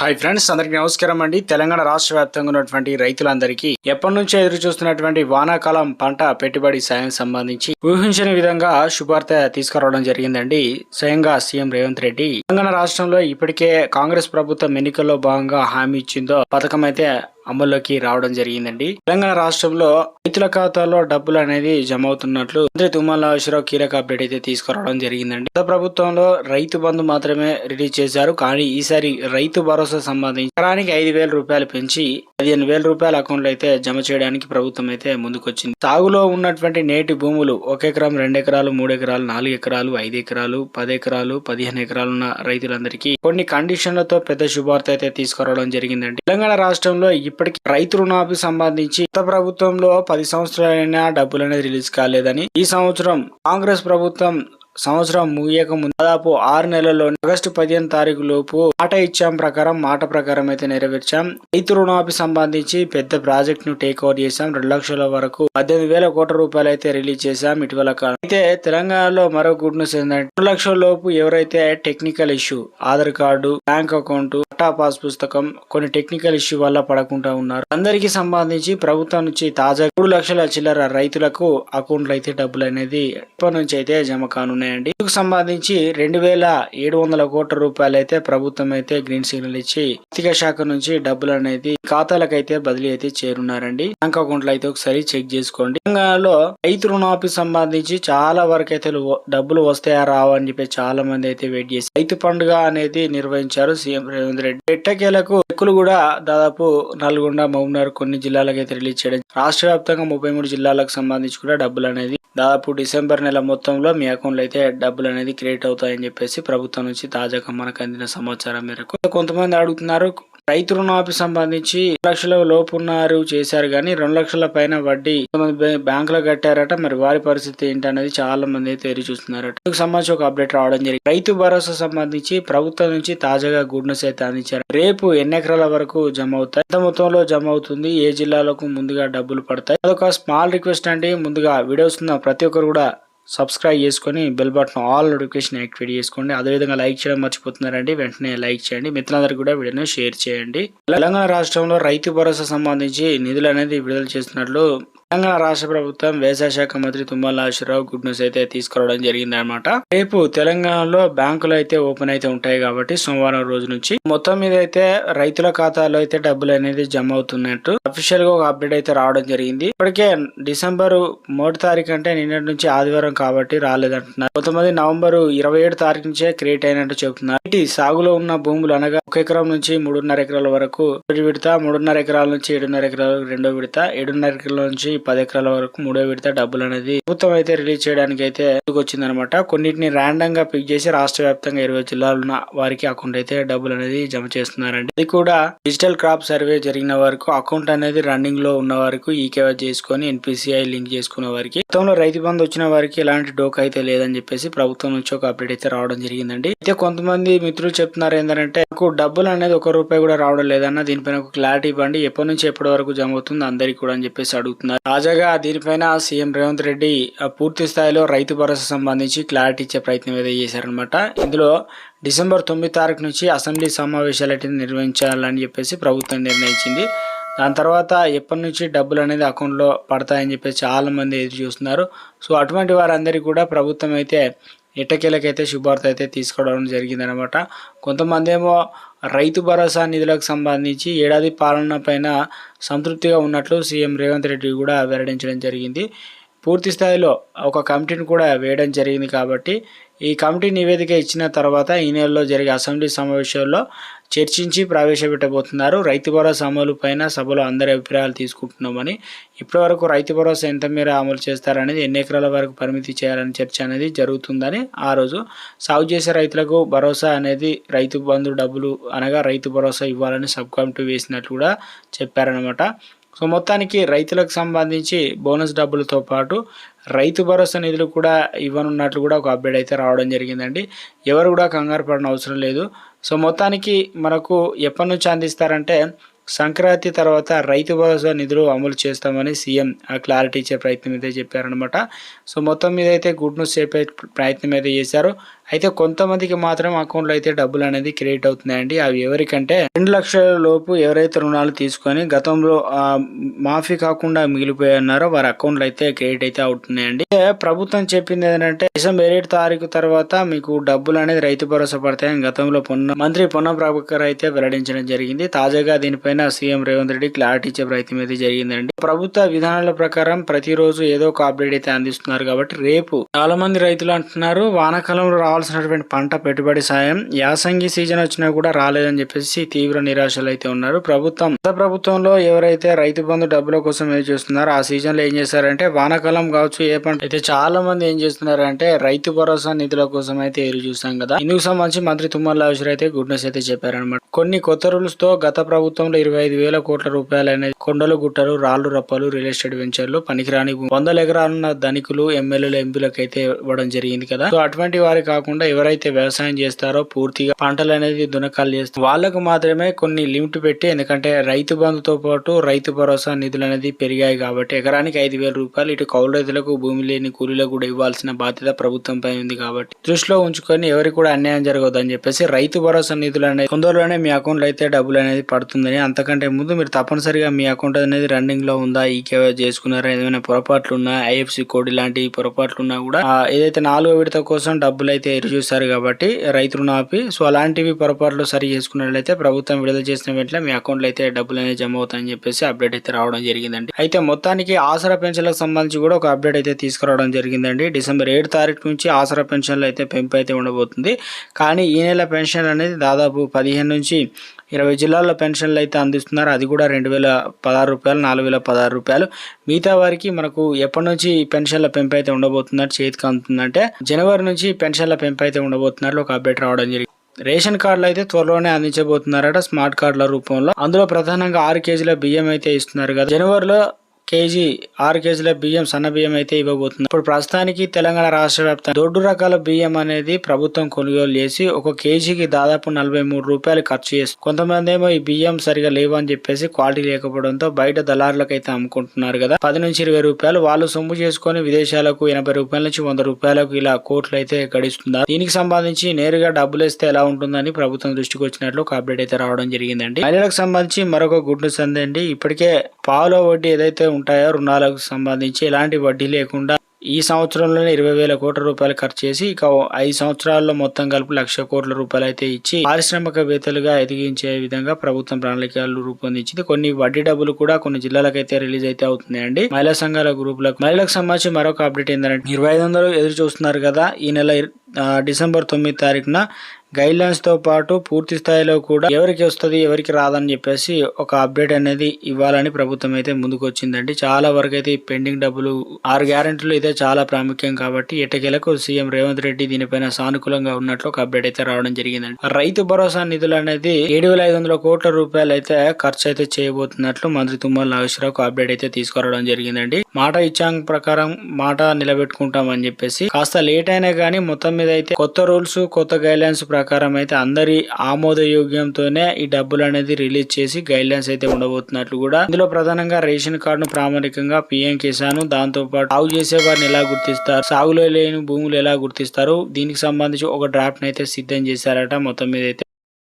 Hi friends అందరికీ నమస్కారం అండి. తెలంగాణ రాష్ట్ర వ్యాప్తంగా ఉన్నటువంటి రైతులందరికీ ఎప్పటి నుంచో ఎదురు చూస్తున్నటువంటి వానాకాలం పంట పెట్టుబడి సాయం సంబంధించి ఊహించని విధంగా శుభార్త తీసుకురావడం జరిగిందండి. స్వయంగా సీఎం రేవంత్ రెడ్డి తెలంగాణ రాష్ట్రంలో ఇప్పటికే కాంగ్రెస్ ప్రభుత్వం ఎన్నికల్లో భాగంగా హామీ ఇచ్చిందో పథకం అయితే అమల్లోకి రావడం జరిగిందండి. తెలంగాణ రాష్ట్రంలో రైతుల ఖాతాలో డబ్బులు అనేది జమ అవుతున్నట్లు మంత్రి తుమ్మల నాగేశ్వరరావు కీలక అప్డేట్ అయితే తీసుకురావడం జరిగిందండి. గత ప్రభుత్వంలో రైతు బంధు మాత్రమే రిలీజ్ చేశారు. కానీ ఈసారి రైతు భరోసా సంబంధించి ఎకరానికి ఐదు వేల రూపాయలు పెంచి పదిహేను వేల రూపాయల అకౌంట్లు అయితే జమ చేయడానికి ప్రభుత్వం అయితే ముందుకొచ్చింది. సాగులో ఉన్నటువంటి నేటి భూములు ఒక ఎకరం రెండు ఎకరాలు మూడు ఎకరాలు నాలుగు ఎకరాలు ఐదు ఎకరాలు పది ఎకరాలు పదిహేను ఎకరాలు ఉన్న రైతులందరికీ కొన్ని కండిషన్లతో పెద్ద శుభార్త అయితే తీసుకురావడం జరిగిందండి. తెలంగాణ రాష్ట్రంలో ఇప్పటికీ రైతు రుణాపి సంబంధించి గత ప్రభుత్వంలో పది సంవత్సరాలైనా డబ్బులు అనేది రిలీజ్ కాలేదని ఈ సంవత్సరం కాంగ్రెస్ ప్రభుత్వం సంవత్సరం ముగియక ముందు దాదాపు ఆరు నెలల్లో ఆగస్టు పదిహేను తారీఖు లోపు మాట ఇచ్చాం ప్రకారం మాట ప్రకారం అయితే నెరవేర్చాం. రైతు రుణాపి సంబంధించి పెద్ద ప్రాజెక్ట్ను టేక్ ఓవర్ చేశాం. రెండు లక్షల వరకు పద్దెనిమిది వేల కోట్ల రూపాయలు అయితే రిలీజ్ చేశాం ఇటీవల కాలం. అయితే తెలంగాణలో మరో గుడ్ న్యూస్ ఏంటంటే రెండు లక్షల లోపు ఎవరైతే technical issue Aadhaar card bank account పట్టా పాస్ పుస్తకం కొన్ని టెక్నికల్ ఇష్యూ వల్ల పడకుండా ఉన్నారు. అందరికి సంబంధించి ప్రభుత్వం నుంచి తాజా మూడు లక్షల చిల్లర రైతులకు అకౌంట్లు అయితే డబ్బులు అనేది ఇప్పటి నుంచి అయితే జమ కానున్నాయి. ఉన్నాయండి ఇందుకు సంబంధించి రెండు వేల ఏడు వందల కోట్ల రూపాయలు అయితే ప్రభుత్వం అయితే గ్రీన్ సిగ్నల్ ఇచ్చి ఆర్థిక శాఖ నుంచి డబ్బులు అనేది ఖాతాలకు అయితే బదిలీ అయితే చేరున్నారండి. బ్యాంక్ అకౌంట్లు అయితే ఒకసారి చెక్ చేసుకోండి. తెలంగాణలో రైతు రుణాపి సంబంధించి చాలా వరకు అయితే డబ్బులు వస్తాయా రావా అని చెప్పి చాలా మంది అయితే వెయిట్ చేసి రైతు పండుగ అనేది నిర్వహించారు సీఎం రేవంత్ రెడ్డి. ఎట్టకేలకు చెక్కులు కూడా దాదాపు నల్గొండ మహబూబ్నగర్ కొన్ని జిల్లాలకు అయితే రిలీజ్ చేయడం రాష్ట్ర వ్యాప్తంగా ముప్పై మూడు జిల్లాలకు సంబంధించి కూడా డబ్బులు అనేది దాదాపు డిసెంబర్ నెల మొత్తంలో మీ అకౌంట్లో అయితే డబ్బులు అనేది క్రియేట్ అవుతాయని చెప్పేసి ప్రభుత్వం నుంచి తాజాగా మనకు అందిన సమాచారం మేరకు. కొంతమంది అడుగుతున్నారు రైతు రుణమాఫీ సంబంధించి రెండు లక్షల లోపు ఉన్నారు చేశారు కానీ రెండు లక్షల పైన వడ్డీ కొంతమంది బ్యాంకులో కట్టారట. మరి వారి పరిస్థితి ఏంటనేది చాలా మంది అయితే ఎదురు చూస్తున్నారట. ఇందుకు సంబంధించి ఒక అప్డేట్ రావడం జరిగింది. రైతు భరోసా సంబంధించి ప్రభుత్వం నుంచి తాజాగా గుడ్ న్యూస్ అయితే అందించారు. రేపు ఎన్ని ఎకరాల వరకు జమ అవుతాయి? ఎంత మొత్తంలో జమ అవుతుంది? ఏ జిల్లాలకు ముందుగా డబ్బులు పడతాయి? అదొక స్మాల్ రిక్వెస్ట్ అండి. ముందుగా వీడియోస్ ఉన్న ప్రతి ఒక్కరు కూడా సబ్స్క్రైబ్ చేసుకొని bell button all notification activate చేసుకోండి. అదేవిధంగా లైక్ చేయడం మర్చిపోతున్నారండి వెంటనే లైక్ చేయండి. మిత్రులందరికీ కూడా వీడియోని షేర్ చేయండి. తెలంగాణ రాష్ట్రంలో రైతు భరోసా సంబంధించి నిధులు అనేది విడుదల చేస్తున్నట్లు తెలంగాణ రాష్ట్ర ప్రభుత్వం వ్యవసాయ శాఖ మంత్రి తుమ్మల నాగేశ్వరరావు గుడ్ న్యూస్ అయితే తీసుకురావడం జరిగింది అనమాట రేపు తెలంగాణలో బ్యాంకులు అయితే ఓపెన్ అయితే ఉంటాయి కాబట్టి సోమవారం రోజు నుంచి మొత్తం మీద అయితే రైతుల ఖాతాలో అయితే డబ్బులు అనేది జమ అవుతున్నట్టు అఫీషియల్గా ఒక అప్డేట్ అయితే రావడం జరిగింది. ఇప్పటికే డిసెంబర్ మూడు తారీఖు అంటే నిన్నటి నుంచి ఆదివారం కాబట్టి రాలేదంటున్నారు. కొంతమంది నవంబర్ ఇరవై ఏడు తారీఖు నుంచే క్రియేట్ అయినట్టు చెబుతున్నారు. ఇటు సాగులో ఉన్న భూములు అనగా ఒక ఎకరం నుంచి మూడున్నర ఎకరాల వరకు ఒకటి విడత మూడున్నర ఎకరాల నుంచి ఏడున్నర ఎకరాల వరకు రెండో విడత ఏడున్నర ఎకరాల నుంచి పది ఎకరాల వరకు మూడో విడత డబ్బులు అనేది ప్రభుత్వం అయితే రిలీజ్ చేయడానికి అయితే వచ్చింది అనమాట కొన్నిటిని ర్యాండమ్గా పిక్ చేసి రాష్ట్ర వ్యాప్తంగా ఇరవై జిల్లాలు ఉన్న వారికి అకౌంట్ అయితే డబ్బులు అనేది జమ చేస్తున్నారండి. ఇది కూడా డిజిటల్ క్రాప్ సర్వే జరిగిన వరకు అకౌంట్ అనేది రన్నింగ్లో ఉన్న వరకు ఈకేవై చేసుకొని ఎన్పిసిఐ లింక్ చేసుకున్న వారికి గతంలో రైతు బంధు వచ్చిన వారికి ఎలాంటి డోక్ అయితే లేదని చెప్పేసి ప్రభుత్వం నుంచి ఒక అప్డేట్ అయితే రావడం జరిగిందండి. అయితే కొంతమంది మిత్రులు చెప్తున్నారు ఏంటంటే నాకు డబ్బులు అనేది ఒక రూపాయి కూడా రావడం లేదన్న దీనిపైన ఒక క్లారిటీ ఇవ్వండి. ఎప్పటి నుంచి ఎప్పటి వరకు జమ అవుతుంది అందరికి కూడా అని చెప్పేసి అడుగుతున్నారు. తాజాగా దీనిపైన సీఎం రేవంత్ రెడ్డి పూర్తి స్థాయిలో రైతు భరోసా సంబంధించి క్లారిటీ ఇచ్చే ప్రయత్నం ఏదో చేశారనమాట ఇందులో డిసెంబర్ తొమ్మిది తారీఖు నుంచి అసెంబ్లీ సమావేశాలు అయితే నిర్వహించాలని చెప్పేసి ప్రభుత్వం నిర్ణయించింది. దాని తర్వాత ఎప్పటి నుంచి డబ్బులు అనేది అకౌంట్లో పడతాయని చెప్పేసి చాలామంది ఎదురు చూస్తున్నారు. సో అటువంటి వారందరికీ కూడా ప్రభుత్వం అయితే ఇటకీలకైతే శుభార్త అయితే తీసుకోవడం జరిగిందనమాట కొంతమంది ఏమో రైతు భరోసా నిధులకు సంబంధించి ఏడాది పాలన పైన సంతృప్తిగా ఉన్నట్లు సీఎం రేవంత్ రెడ్డి కూడా వెల్లడించడం జరిగింది. పూర్తి స్థాయిలో ఒక కమిటీని కూడా వేయడం జరిగింది కాబట్టి ఈ కమిటీ నివేదిక ఇచ్చిన తర్వాత ఈ నెలలో జరిగే అసెంబ్లీ సమావేశాల్లో చర్చించి ప్రవేశపెట్టబోతున్నారు. రైతు భరోసా అమలు పైన సభలో అందరి అభిప్రాయాలు తీసుకుంటున్నామని ఇప్పటివరకు రైతు భరోసా ఎంత మేర అమలు చేస్తారనేది ఎన్ని ఎకరాల వరకు పరిమితి చేయాలని చర్చ అనేది జరుగుతుందని ఆ రోజు సాగు చేసే రైతులకు భరోసా అనేది రైతు బంధు డబ్బులు అనగా రైతు భరోసా ఇవ్వాలని సబ్ కమిటీ వేసినట్లు కూడా చెప్పారనమాట సో మొత్తానికి రైతులకు సంబంధించి బోనస్ డబ్బులతో పాటు రైతు భరోసా నిధులు కూడా ఇవ్వనున్నట్లు కూడా ఒక అప్డేట్ అయితే రావడం జరిగిందండి. ఎవరు కూడా కంగారు పడిన అవసరం లేదు. సో మొత్తానికి మనకు ఎప్పటి నుంచి అందిస్తారంటే సంక్రాంతి తర్వాత రైతు భరోసా నిధులు అమలు చేస్తామని సీఎం ఆ క్లారిటీ ఇచ్చే ప్రయత్నం అయితే చెప్పారనమాట సో మొత్తం మీద అయితే గుడ్ న్యూస్ చెప్పే ప్రయత్నం అయితే చేశారు. అయితే కొంతమందికి మాత్రం అకౌంట్లో అయితే డబ్బులు అనేది క్రియేట్ అవుతున్నాయండి. అవి ఎవరికంటే రెండు లక్షల లోపు ఎవరైతే రుణాలు తీసుకొని గతంలో మాఫీ కాకుండా మిగిలిపోయి వారి అకౌంట్లు అయితే క్రియేట్ అయితే అవుతున్నాయండి. ప్రభుత్వం చెప్పింది ఏంటంటే డిసెంబర్ ఏడు తారీఖు తర్వాత మీకు డబ్బులు అనేది రైతు భరోసా పడతాయని గతంలో పొన్న మంత్రి పొన్నం ప్రభాకర్ అయితే వెల్లడించడం జరిగింది. తాజాగా దీనిపైన సీఎం రేవంత్ రెడ్డి క్లారిటీ ఇచ్చే ప్రయత్నం అయితే జరిగిందండి. ప్రభుత్వ విధానాల ప్రకారం ప్రతిరోజు ఏదో ఒక అప్డేట్ అయితే అందిస్తున్నారు కాబట్టి రేపు చాలా మంది రైతులు అంటున్నారు వానాకాలంలో రావాల్సినటువంటి పంట పెట్టుబడి సాయం యాసంగి సీజన్ వచ్చినా కూడా రాలేదని చెప్పేసి తీవ్ర నిరాశలు అయితే ఉన్నారు. ప్రభుత్వం గత ప్రభుత్వంలో ఎవరైతే రైతు బంధు డబ్బుల కోసం ఏం చేస్తున్నారో ఆ సీజన్లో ఏం చేశారంటే వానాకాలం కావచ్చు ఏ పంట అయితే చాలా మంది ఏం చేస్తున్నారంటే రైతు భరోసా నిధుల కోసం అయితే ఎదురు చూస్తాం కదా. ఇందుకు సంబంధించి మంత్రి తుమ్మల అయితే గుడ్ న్యూస్ అయితే చెప్పారనమాట కొన్ని కొత్త రూల్స్తో గత ప్రభుత్వంలో ఇరవై ఐదు వేల కోట్ల రూపాయలు అనేది కొండలు గుట్టలు రాళ్ళు రప్పలు రియల్ ఎస్టేట్ వెంచర్లు పనికిరాని వందల ఎకరాలున్న ధనికులు ఎమ్మెల్యేలు ఎంపీలకు అయితే ఇవ్వడం జరిగింది కదా. సో అటువంటి వారి కాకుండా ఎవరైతే వ్యవసాయం చేస్తారో పూర్తిగా పంటలు అనేది దునకాలు చేస్తారు వాళ్ళకు మాత్రమే కొన్ని లిమిట్ పెట్టి ఎందుకంటే రైతు బంధుతో పాటు రైతు భరోసా నిధులు అనేది పెరిగాయి కాబట్టి ఎకరానికి ఐదు వేల రూపాయలు ఇటు కౌలు రైతులకు భూమి లేని కూలీలకు కూడా ఇవ్వాల్సిన బాధ్యత ప్రభుత్వంపై ఉంది కాబట్టి దృష్టిలో ఉంచుకొని ఎవరికి కూడా అన్యాయం జరగదని చెప్పేసి రైతు భరోసా నిధులు అనేది తొందరలోనే మీ అకౌంట్లో అయితే డబ్బులు అనేది పడుతుందని అంతకంటే ముందు మీరు తప్పనిసరిగా మీ అకౌంట్ అనేది రన్నింగ్లో ఉందా? ఈ కేవై చేసుకున్నారా? ఏదైనా పొరపాట్లు ఉన్నా ఐఎఫ్సి కోడ్ ఇలాంటి పొరపాట్లు ఉన్నా కూడా ఏదైతే నాలుగో విడత కోసం డబ్బులు అయితే ఎరుచూస్తారు కాబట్టి రైతులను ఆపి సో అలాంటివి పొరపాట్లు సరి చేసుకున్నట్లయితే ప్రభుత్వం విడుదల చేసిన వెంటనే మీ అకౌంట్లో అయితే డబ్బులు అనేది జమ అవుతాయని చెప్పేసి అప్డేట్ అయితే రావడం జరిగిందండి. అయితే మొత్తానికి ఆసరా పెన్షన్లకు సంబంధించి కూడా ఒక అప్డేట్ అయితే తీసుకురావడం జరిగిందండి. డిసెంబర్ ఏడు తారీఖు నుంచి ఆసరా పెన్షన్లు అయితే పెంపు అయితే ఉండబోతుంది. కానీ ఈ నెల పెన్షన్ అనేది దాదాపు పదిహేను నుంచి ఇరవై జిల్లాల్లో పెన్షన్లు అయితే అందిస్తున్నారు. అది కూడా రెండు వేల పదహారు రూపాయలు నాలుగు వేల పదహారు రూపాయలు. మిగతా వారికి మనకు ఎప్పటి నుంచి పెన్షన్ల పెంపు అయితే ఉండబోతున్నారు చేతికి అందుతుందంటే జనవరి నుంచి పెన్షన్ల పెంపు అయితే ఉండబోతున్నారు ఒక అప్డేట్ రావడం జరిగింది. రేషన్ కార్డులు అయితే త్వరలోనే అందించబోతున్నారట స్మార్ట్ కార్డుల రూపంలో. అందులో ప్రధానంగా ఆరు కేజీల బియ్యం అయితే ఇస్తున్నారు కదా. జనవరిలో కేజీ ఆరు కేజీల బియ్యం సన్న బియ్యం అయితే ఇవ్వబోతుంది. ఇప్పుడు ప్రస్తుతానికి తెలంగాణ రాష్ట్ర వ్యాప్తంగా దొడ్డు రకాల బియ్యం అనేది ప్రభుత్వం కొనుగోలు చేసి ఒక కేజీకి దాదాపు నలభై మూడు రూపాయలు ఖర్చు చేస్తుంది కొంతమంది ఏమో ఈ బియ్యం సరిగా లేవు అని చెప్పేసి క్వాలిటీ లేకపోవడంతో బయట దళారులకు అయితే అమ్ముకుంటున్నారు కదా. పది నుంచి ఇరవై రూపాయలు వాళ్ళు సొమ్ము చేసుకొని విదేశాలకు ఎనభై రూపాయల నుంచి వంద రూపాయలకు ఇలా కోట్లు అయితే గడిస్తున్నారు. దీనికి సంబంధించి నేరుగా డబ్బులు ఇస్తే ఎలా ఉంటుందని ప్రభుత్వం దృష్టికి వచ్చినట్లు ఒక అప్డేట్ అయితే రావడం జరిగిందండి. మహిళలకు సంబంధించి మరొక గుడ్ న్యూస్ అందండి ఇప్పటికే పాలో వడ్డీ ఏదైతే ఉంటాయో? రుణాలకు సంబంధించి ఎలాంటి వడ్డీ లేకుండా ఈ సంవత్సరంలోనే ఇరవై వేల కోట్ల రూపాయలు ఖర్చు చేసి ఇక ఐదు సంవత్సరాల్లో మొత్తం కలిపి లక్ష కోట్ల రూపాయలు అయితే ఇచ్చి పారిశ్రామికవేత్తలుగా ఎదిగించే విధంగా ప్రభుత్వం ప్రణాళికలు రూపొందించింది. కొన్ని వడ్డీ డబ్బులు కూడా కొన్ని జిల్లాలకైతే రిలీజ్ అయితే అవుతున్నాయండి. మహిళా సంఘాల గ్రూపులకు మహిళలకు సంబంధించి మరొక అప్డేట్ ఏంటంటే ఇరవై ఐదు వందలు ఎదురు చూస్తున్నారు కదా ఈ నెల డిసెంబర్ తొమ్మిది తారీఖున గైడ్ లైన్స్తో పాటు పూర్తి స్థాయిలో కూడా ఎవరికి వస్తుంది ఎవరికి రాదని చెప్పేసి ఒక అప్డేట్ అనేది ఇవ్వాలని ప్రభుత్వం అయితే ముందుకు వచ్చిందండి చాలా వరకు అయితే పెండింగ్ డబ్బులు ఆరు గ్యారెంటీలు అయితే చాలా ప్రాముఖ్యం కాబట్టి ఎట్టకేలకు సీఎం రేవంత్ రెడ్డి దీనిపైన సానుకూలంగా ఉన్నట్లు ఒక అప్డేట్ అయితే రావడం జరిగిందండి. రైతు భరోసా నిధులు అనేది ఏడు వేల ఐదు వందల కోట్ల రూపాయలు అయితే ఖర్చు అయితే చేయబోతున్నట్లు మంత్రి తుమ్మల నాగేశ్వరరావు అప్డేట్ అయితే తీసుకురావడం జరిగిందండి. మాట ఇచ్చాం ప్రకారం మాట నిలబెట్టుకుంటాం అని చెప్పేసి కాస్త లేట్ అయినా కానీ మొత్తం మీద అయితే కొత్త రూల్స్ కొత్త గైడ్లైన్స్ ప్రకారం అయితే అందరి ఆమోదయోగ్యంతోనే ఈ డబ్బులు అనేది రిలీజ్ చేసి గైడ్ లైన్స్ అయితే ఉండబోతున్నట్లు కూడా. ఇందులో ప్రధానంగా రేషన్ కార్డును ప్రామాణికంగా పిఎం కిసాన్ దాంతో పాటు సాగు చేసే వారిని ఎలా గుర్తిస్తారు? సాగులో లేని భూములు ఎలా గుర్తిస్తారు? దీనికి సంబంధించి ఒక డ్రాఫ్ట్ అయితే సిద్ధం చేశారట మొత్తం మీద అయితే.